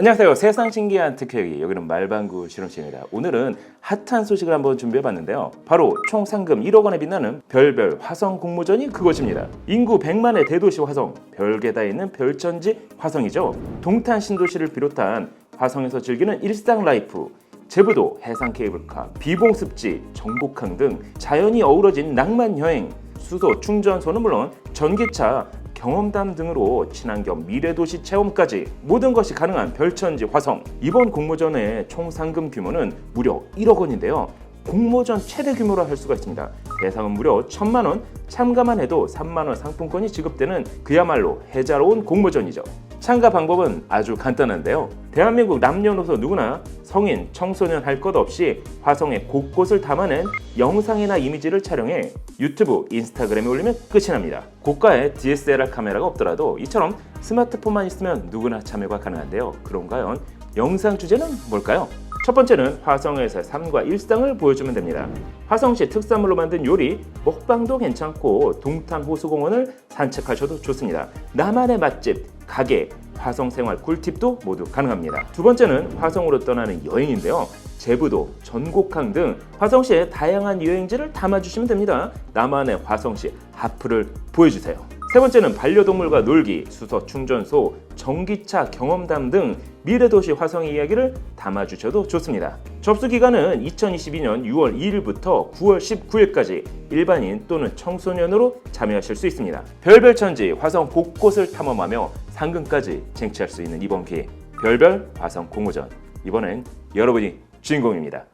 안녕하세요. 세상 신기한 특혜기 여기는 말방구 실험실입니다. 오늘은 핫한 소식을 한번 준비해봤는데요. 바로 총 상금 1억 원에 빛나는 별별 화성 공모전이 그것입니다. 인구 100만의 대도시 화성, 별게 다 있는 별천지 화성이죠. 동탄 신도시를 비롯한 화성에서 즐기는 일상 라이프, 제부도, 해상 케이블카, 비봉습지, 정복항 등 자연이 어우러진 낭만 여행, 수소 충전소는 물론 전기차, 경험담 등으로 친환경 미래도시 체험까지 모든 것이 가능한 별천지 화성. 이번 공모전의 총 상금 규모는 무려 1억 원인데요. 공모전 최대 규모로 할 수가 있습니다. 대상은 무려 1천만 원, 참가만 해도 3만 원 상품권이 지급되는 그야말로 해자로운 공모전이죠. 참가 방법은 아주 간단한데요. 대한민국 남녀노소 누구나 성인, 청소년 할 것 없이 화성의 곳곳을 담아낸 영상이나 이미지를 촬영해 유튜브, 인스타그램에 올리면 끝이 납니다. 고가의 DSLR 카메라가 없더라도 이처럼 스마트폰만 있으면 누구나 참여가 가능한데요. 과연 영상 주제는 뭘까요? 첫 번째는 화성에서의 삶과 일상을 보여주면 됩니다. 화성시 특산물로 만든 요리, 먹방도 괜찮고 동탄 호수공원을 산책하셔도 좋습니다. 나만의 맛집, 가게, 화성 생활 꿀팁도 모두 가능합니다. 두 번째는 화성으로 떠나는 여행인데요. 제부도, 전곡항 등 화성시의 다양한 여행지를 담아주시면 됩니다. 나만의 화성시 하프를 보여주세요. 세 번째는 반려동물과 놀기, 수소 충전소, 전기차 경험담 등 미래도시 화성의 이야기를 담아주셔도 좋습니다. 접수 기간은 2022년 6월 2일부터 9월 19일까지 일반인 또는 청소년으로 참여하실 수 있습니다. 별별 천지 화성 곳곳을 탐험하며 상금까지 쟁취할 수 있는 이번 기회 별별 화성 공모전 이번엔 여러분이 주인공입니다.